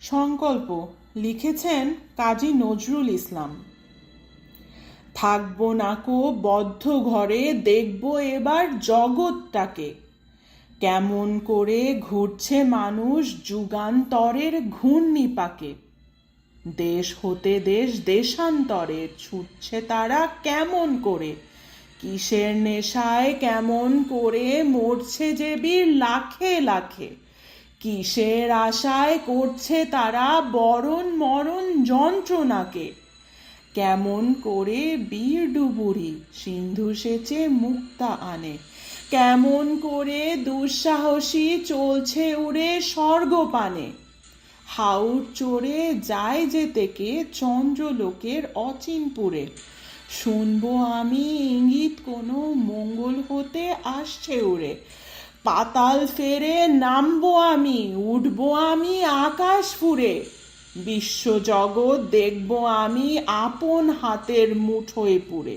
সংকল্প লিখেছেন কাজী নজরুল ইসলাম। থাকব নাকো বদ্ধ ঘরে, দেখব এবার জগৎটাকে। কেমন করে ঘুরছে মানুষ যুগান্তরের ঘূর্ণিপাকে। দেশ হতে দেশ, দেশান্তরে ছুটছে তারা কেমন করে? কিসের নেশায় কেমন করে মরছে যে বীর লাখে লাখে? কিসের আশায় করছে তারা বরণ মরণ যন্ত্রণাকে? কেমন করে বীর ডুবুরি সিন্ধু সেচে মুক্তা আনে? কেমন করে দুঃসাহসী চলছে উড়ে স্বর্গপানে হাউর চড়ে যায় যে থেকে চন্দ্রলোকের অচিনপুরে। শুনব আমি ইঙ্গিত কোনো মঙ্গল হতে আসছে উড়ে। পাতাল ফেরে নামবো আমি, উঠবো আমি আকাশ ফুরে। বিশ্বজগৎ দেখব আমি আপন হাতের মুঠোয় পুরে।